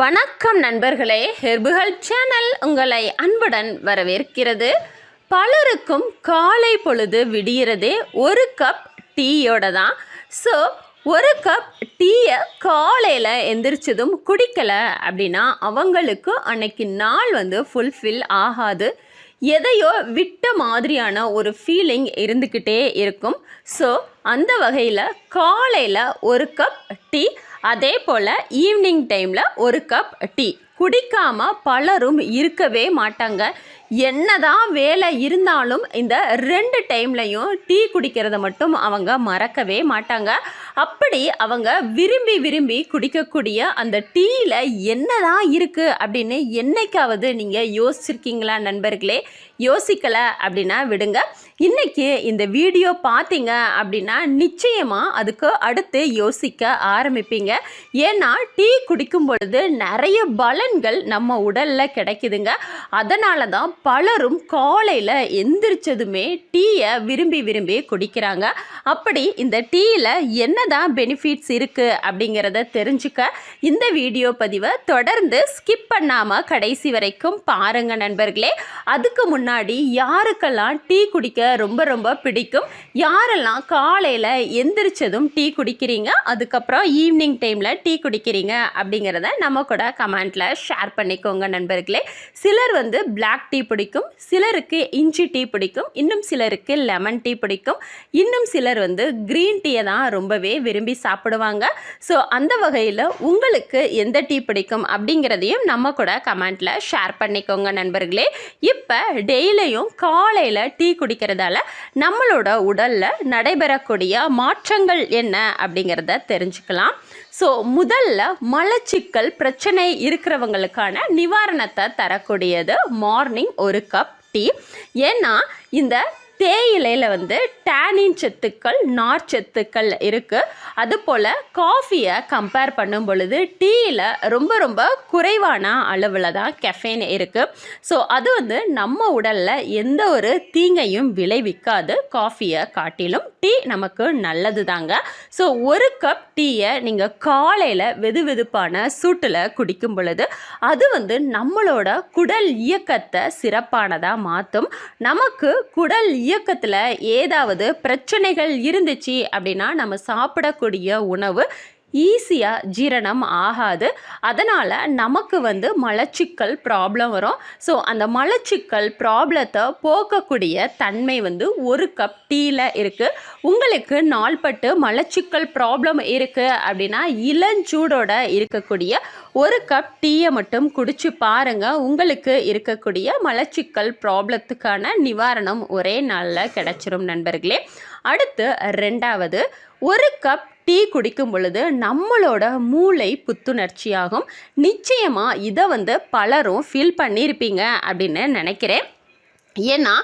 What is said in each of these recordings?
வணக்கம் நண்பர்களே ஹெர்புகள் சேனல் உங்களை அன்புடன் வரவேற்கிறது. பலருக்கும் காலை பொழுது விடியறதே ஒரு கப் டீயோட தான். ஸோ ஒரு கப் டீயை காலையில் எந்திரிச்சதும் குடிக்கலை அப்படின்னா அவங்களுக்கு அன்னைக்கு நாள் வந்து ஃபுல்ஃபில் ஆகாது. எதையோ விட்ட மாதிரியான ஒரு ஃபீலிங் இருந்துக்கிட்டே இருக்கும். ஸோ அந்த வகையில் காலையில் ஒரு கப் டீ அதே போல் ஈவினிங் டைமில் ஒரு கப் டீ குடிக்காமல் பலரும் இருக்கவே மாட்டாங்க. என்னதான் வேலை இருந்தாலும் இந்த ரெண்டு டைம்லையும் டீ குடிக்கிறத மட்டும் அவங்க மறக்கவே மாட்டாங்க. அப்படி அவங்க விரும்பி விரும்பி குடிக்கக்கூடிய அந்த டீயில் என்னதான் இருக்குது அப்படின்னு என்னைக்காவது நீங்கள் யோசிச்சிருக்கீங்களா நண்பர்களே? யோசிக்கலை அப்படின்னா விடுங்க. இன்னைக்கு இந்த வீடியோ பார்த்தீங்க அப்படின்னா நிச்சயமாக அதுக்கு அடுத்து யோசிக்க ஆரம்பிப்பீங்க. ஏன்னா டீ குடிக்கும் பொழுது நிறைய பலன்கள் நம்ம உடலில் கிடைக்குதுங்க. அதனால தான் பலரும் காலையில் எந்திரிச்சதுமே டீயை விரும்பி விரும்பி குடிக்கிறாங்க. அப்படி இந்த டீயில் என்னதான் பெனிஃபிட்ஸ் இருக்குது அப்படிங்கிறத தெரிஞ்சுக்க இந்த வீடியோ பதிவை தொடர்ந்து ஸ்கிப் பண்ணாமல் கடைசி வரைக்கும் பாருங்கள் நண்பர்களே. அதுக்கு முன்னாடி யாருக்கெல்லாம் டீ குடிக்க ரொம்ப ரொம்ப பிடிக்கும். யாரெல்லாம் காலையில் எந்திரிச்சதும் டீ குடிக்கிறீங்க அதுக்கப்புறம் ஈவினிங் டைமில் டீ குடிக்கிறீங்க அப்படிங்கிறத நம்ம கூட கமெண்ட்டில் ஷேர் பண்ணிக்கோங்க நண்பர்களே. சிலர் வந்து பிளாக் டீ பிடிக்கும் சிலருக்கு இஞ்சி டீ பிடிக்கும் இன்னும் சிலருக்கு லெமன் டீ பிடிக்கும். இன்னும் சிலர் வந்து க்ரீன் டீயை தான் ரொம்பவே விரும்பி சாப்பிடுவாங்க. ஸோ அந்த வகையில் உங்களுக்கு எந்த டீ பிடிக்கும் அப்படிங்கிறதையும் நம்ம கூட கமெண்ட்டில் ஷேர் பண்ணிக்கோங்க நண்பர்களே. இப்போ டெய்லியும் காலையில் டீ குடிக்கிறது குடிக்கிறதால நம்மளோட உடலில் நடைபெறக்கூடிய மாற்றங்கள் என்ன அப்படிங்கிறத தெரிஞ்சுக்கலாம். ஸோ முதல்ல மலச்சிக்கல் பிரச்சனை இருக்கிறவங்களுக்கான நிவாரணத்தை தரக்கூடியது மார்னிங் ஒரு கப் டீ ஏன்னா இந்த தேயிலையில் வந்து டேனின் சத்துக்கள் நார் சத்துக்கள் இருக்குது அதுபோல் காஃபியை கம்பேர் பண்ணும் பொழுது டீயில் ரொம்ப ரொம்ப குறைவான அளவில் தான் கெஃபைன் இருக்குது ஸோ அது வந்து நம்ம உடலில் எந்த ஒரு தீங்கையும் விளைவிக்காது காஃபியை காட்டிலும். டீ நமக்கு நல்லது தாங்க ஸோ ஒரு கப் டீயை நீங்கள் காலையில் வெது வெதுப்பான சூட்டில் குடிக்கும் பொழுது அது வந்து நம்மளோட குடல் இயக்கத்தை சிறப்பானதாக மாற்றும் நமக்கு குடல் இயக்கத்தில் ஏதாவது பிரச்சனைகள் இருந்துச்சு அப்படின்னா நம்ம சாப்பிடக்கூடிய உணவு ஈஸியாக ஜீரணம் ஆகாது. அதனால் நமக்கு வந்து மலச்சிக்கல் ப்ராப்ளம் வரும். ஸோ அந்த மலச்சிக்கல் ப்ராப்ளத்தை போக்கக்கூடிய தன்மை வந்து ஒரு கப் டீயில் இருக்குது உங்களுக்கு நாள்பட்டு மலச்சிக்கல் ப்ராப்ளம் இருக்குது அப்படின்னா இளஞ்சூடோட இருக்கக்கூடிய ஒரு கப் டீயை மட்டும் குடிச்சு பாருங்கள் உங்களுக்கு இருக்கக்கூடிய மலச்சிக்கல் ப்ராப்ளத்துக்கான நிவாரணம் ஒரே நாளில் கிடச்சிரும் நண்பர்களே. அடுத்து ரெண்டாவது ஒரு கப் டீ குடிக்கும் பொழுது நம்மளோட மூளை புத்துணர்ச்சியாகும். நிச்சயமாக இதை வந்து பலரும் ஃபீல் பண்ணியிருப்பீங்க அப்படின்னு நினைக்கிறேன். ஏன்னா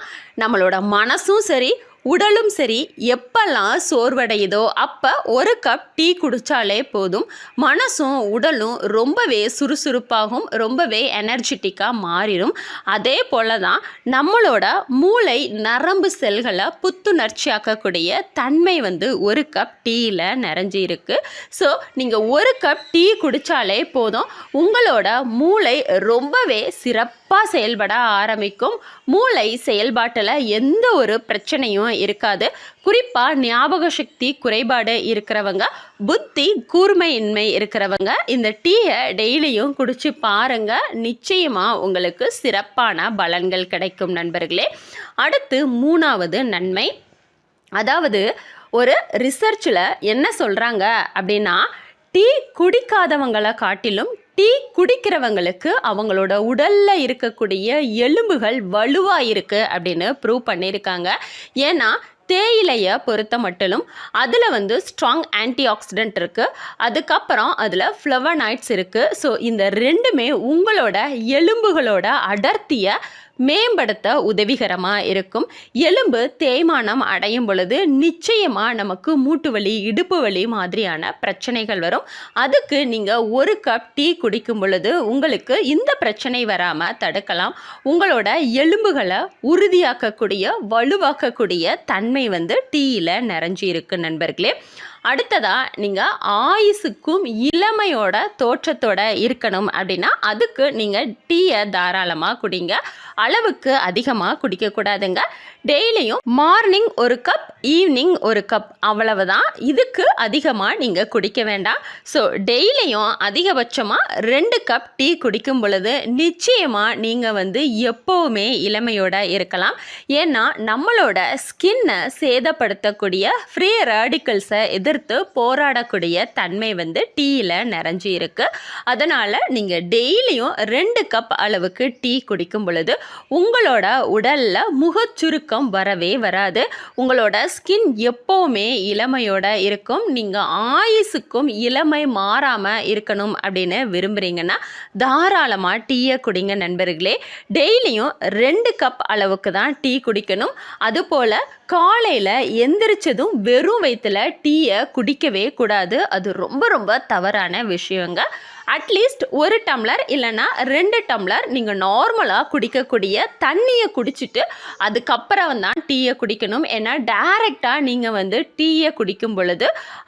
நம்மளோட மனசும் சரி உடலும் சரி எப்பெல்லாம் சோர்வடையுதோ அப்போ ஒரு கப் டீ குடித்தாலே போதும். மனசும் உடலும் ரொம்பவே சுறுசுறுப்பாகும் ரொம்பவே எனர்ஜெட்டிக்காக மாறிடும் அதே போல தான் நம்மளோட மூளை நரம்பு செல்களை புத்துணர்ச்சியாக்கக்கூடிய தன்மை வந்து ஒரு கப் டீயில் நிறைஞ்சி இருக்கு. ஸோ நீங்கள் ஒரு கப் டீ குடித்தாலே போதும். உங்களோட மூளை ரொம்பவே சிறப்பு சிறப்பாக செயல்பட ஆரம்பிக்கும். மூளை செயல்பாட்டில் எந்த ஒரு பிரச்சனையும் இருக்காது. குறிப்பாக ஞாபக சக்தி குறைபாடு இருக்கிறவங்க புத்தி கூர்மையின்மை இருக்கிறவங்க இந்த டீயை டெய்லியும் குடிச்சு பாருங்க. நிச்சயமாக உங்களுக்கு சிறப்பான பலன்கள் கிடைக்கும் நண்பர்களே. அடுத்து மூணாவது நன்மை. அதாவது ஒரு ரிசர்ச்சில் என்ன சொல்கிறாங்க அப்படின்னா டீ குடிக்காதவங்களை காட்டிலும் டீ குடிக்கிறவங்களுக்கு அவங்களோட உடலில் இருக்கக்கூடிய எலும்புகள் வலுவாக இருக்குது அப்படின்னு ப்ரூவ் பண்ணியிருக்காங்க. ஏன்னா தேயிலையை பொறுத்த மட்டிலும் அதில் வந்து ஸ்ட்ராங் ஆன்டி ஆக்சிடென்ட் இருக்குது அதுக்கப்புறம் அதில் ஃப்ளவனாய்ட்ஸ் இருக்குது ஸோ இந்த ரெண்டுமே உங்களோட எலும்புகளோட அடர்த்தியை மேம்படுத்த உதவிகரமாக இருக்கும். எலும்பு தேய்மானம் அடையும் பொழுது நிச்சயமாக நமக்கு மூட்டு வலி இடுப்பு வலி மாதிரியான பிரச்சனைகள் வரும். அதுக்கு நீங்கள் ஒரு கப் டீ குடிக்கும் பொழுது உங்களுக்கு இந்த பிரச்சனை வராமல் தடுக்கலாம். உங்களோட எலும்புகளை உறுதியாக்கக்கூடிய வலுவாக்கக்கூடிய தன்மை வந்து டீயில் நிறைஞ்சி இருக்கு நண்பர்களே. அடுத்ததாக நீங்கள் ஆயுசுக்கும் இளமையோட தோற்றத்தோட இருக்கணும் அப்படின்னா அதுக்கு நீங்கள் டீயை தாராளமாக குடிங்க. அளவுக்கு அதிகமாக குடிக்கக்கூடாதுங்க டெய்லியும் மார்னிங் ஒரு கப் ஈவினிங் ஒரு கப் அவ்வளவுதான். இதுக்கு அதிகமாக நீங்கள் குடிக்க வேண்டாம். ஸோ டெய்லியும் அதிகபட்சமாக ரெண்டு கப் டீ குடிக்கும் பொழுது நிச்சயமாக நீங்கள் வந்து எப்போவுமே இளமையோட இருக்கலாம். ஏன்னா நம்மளோட ஸ்கின்னை சேதப்படுத்தக்கூடிய ஃப்ரீ ரேடிக்கல்ஸை எதிர்த்து போராடக்கூடிய தன்மை வந்து டீயில் நிறைஞ்சு இருக்கு. அதனால் நீங்கள் டெய்லியும் ரெண்டு கப் அளவுக்கு டீ குடிக்கும் பொழுது உங்களோட உடலில் முகச்சுருக்கம் வரவே வராது. உங்களோட ஸ்கின் எப்போவுமே இளமையோட இருக்கும். நீங்கள் ஆயுசுக்கும் இளமை மாறாமல் இருக்கணும் அப்படின்னு விரும்புகிறீங்கன்னா தாராளமாக டீயை குடிங்க நண்பர்களே. டெய்லியும் ரெண்டு கப் அளவுக்கு தான் டீ குடிக்கணும். அதுபோல் காலையில் எந்திரிச்சதும் வெறும் வயிற்றில் டீயை குடிக்கவே கூடாது. அது ரொம்ப ரொம்ப தவறான விஷயங்க. அட்லீஸ்ட் ஒரு டம்ளர் இல்லைன்னா ரெண்டு டம்ளர் நீங்கள் நார்மலாக குடிக்கக்கூடிய தண்ணியை குடிச்சிட்டு அதுக்கப்புறம் தான் டீயை குடிக்கணும். ஏன்னா டைரெக்டாக நீங்கள் வந்து டீயை குடிக்கும் பொழுது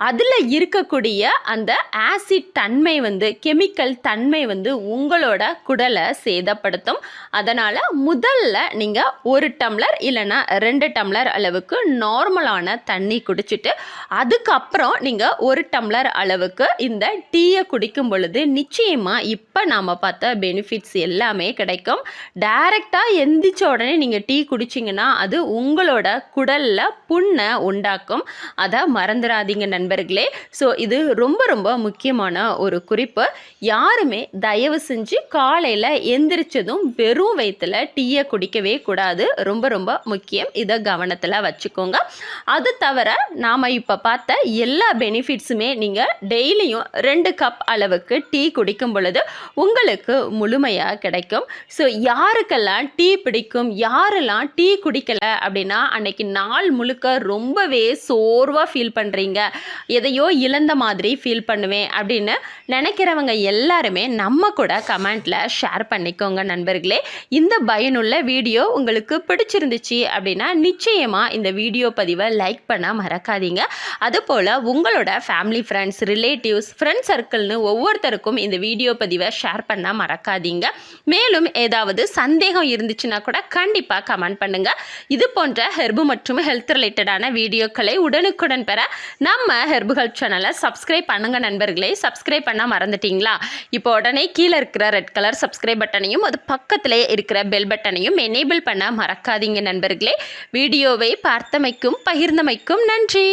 அதில் இருக்கக்கூடிய அந்த ஆசிட் தன்மை வந்து கெமிக்கல் தன்மை வந்து உங்களோட குடலை சேதப்படுத்தும். அதனால் முதல்ல நீங்கள் ஒரு டம்ளர் இல்லைன்னா ரெண்டு டம்ளர் அளவுக்கு நார்மலான தண்ணி குடிச்சிட்டு அதுக்கப்புறம் நீங்கள் ஒரு டம்ளர் அளவுக்கு இந்த டீயை குடிக்கும் பொழுது நிச்சயமாக இப்போ நாம் பார்த்த பெனிஃபிட்ஸ் எல்லாமே கிடைக்கும். டைரெக்டாக எந்திரிச்ச உடனே நீங்கள் டீ குடிச்சிங்கன்னா அது உங்களோட குடலில் புண்ணை உண்டாக்கும். அதை மறந்துடாதீங்க நண்பர்களே. ஸோ இது ரொம்ப ரொம்ப முக்கியமான ஒரு குறிப்பு. யாருமே தயவு செஞ்சு காலையில் எந்திரிச்சதும் வெறும் வயிற்றில் டீயை குடிக்கவே கூடாது. ரொம்ப ரொம்ப முக்கியம். இதை கவனத்தில் வச்சுக்கோங்க. அது தவிர நாம் இப்போ பார்த்த எல்லா பெனிஃபிட்ஸுமே நீங்கள் டெய்லியும் ரெண்டு கப் அளவுக்கு டீ குடிக்கும் பொழுது உங்களுக்கு முழுமையாக கிடைக்கும். ஸோ யாருக்கெல்லாம் டீ பிடிக்கும் யாரெல்லாம் டீ குடிக்கலை அப்படின்னா அன்னைக்கு நாள் முழுக்க ரொம்பவே சோர்வாக ஃபீல் பண்ணுறீங்க எதையோ இழந்த மாதிரி ஃபீல் பண்ணுவேன் அப்படின்னு நினைக்கிறவங்க எல்லாருமே நம்ம கூட கமெண்ட்டில் ஷேர் பண்ணிக்கோங்க நண்பர்களே. இந்த பயனுள்ள வீடியோ உங்களுக்கு பிடிச்சிருந்துச்சு அப்படின்னா நிச்சயமாக இந்த வீடியோ பதிவை லைக் பண்ண மறக்காதீங்க. அதுபோல் உங்களோட ஃபேமிலி ஃப்ரெண்ட்ஸ் ரிலேட்டிவ்ஸ் ஃப்ரெண்ட் சர்க்கிள்னு ஒவ்வொருத்தருக்கும் இந்த வீடியோ பதிவை ஷேர் பண்ண மறக்காதீங்க. மேலும் ஏதாவது சந்தேகம் இருந்துச்சுன்னா கூட கண்டிப்பாக கமெண்ட் பண்ணுங்கள் இது போன்ற ஹெர்பு மற்றும் ஹெல்த் ரிலேட்டடான வீடியோக்களை உடனுக்குடன் பெற நம்ம ஹெர்பு ஹெல்ப் சேனலை சப்ஸ்கிரைப் பண்ணுங்க நண்பர்களே. சப்ஸ்கிரைப் பண்ண மறந்துட்டீங்களா? இப்போ உடனே கீழே இருக்கிற ரெட் கலர் சப்ஸ்கிரைப் பட்டனையும் அது பக்கத்திலே இருக்கிற பெல் பட்டனையும் எனேபிள் பண்ண மறக்காதீங்க நண்பர்களே. வீடியோவை பார்த்தமைக்கும் பகிர்ந்தமைக்கும் நன்றி.